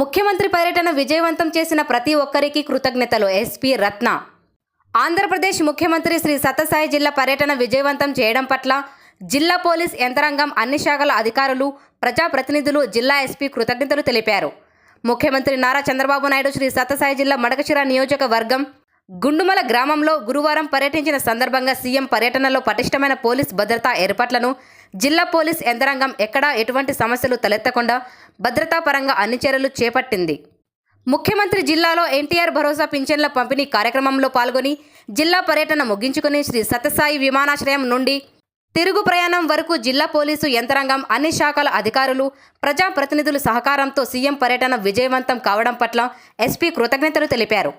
ముఖ్యమంత్రి పర్యటన విజయవంతం చేసిన ప్రతి ఒక్కరికి కృతజ్ఞతలు ఎస్పీ రత్న. ఆంధ్రప్రదేశ్ ముఖ్యమంత్రి శ్రీ సత్యసాయి జిల్లా పర్యటన విజయవంతం చేయడం పట్ల జిల్లా పోలీస్ యంత్రాంగం అన్ని శాఖల అధికారులు ప్రజాప్రతినిధులు జిల్లా ఎస్పీ కృతజ్ఞతలు తెలిపారు. ముఖ్యమంత్రి నారా చంద్రబాబు నాయుడు శ్రీ సత్యసాయి జిల్లా మడకశిర నియోజకవర్గం గుండుమల గ్రామంలో గురువారం పర్యటించిన సందర్భంగా సీఎం పర్యటనలో పటిష్టమైన పోలీస్ భద్రతా ఏర్పాట్లను జిల్లా పోలీస్ యంత్రాంగం ఎక్కడా ఎటువంటి సమస్యలు తలెత్తకుండా భద్రతాపరంగా అన్ని చర్యలు చేపట్టింది. ముఖ్యమంత్రి జిల్లాలో ఎన్టీఆర్ భరోసా పింఛన్ల పంపిణీ కార్యక్రమంలో పాల్గొని జిల్లా పర్యటన ముగించుకుని శ్రీ సత్యసాయి విమానాశ్రయం నుండి తిరుగు ప్రయాణం వరకు జిల్లా పోలీసు యంత్రాంగం అన్ని శాఖల అధికారులు ప్రజాప్రతినిధుల సహకారంతో సీఎం పర్యటన విజయవంతం కావడం పట్ల ఎస్పీ కృతజ్ఞతలు తెలిపారు.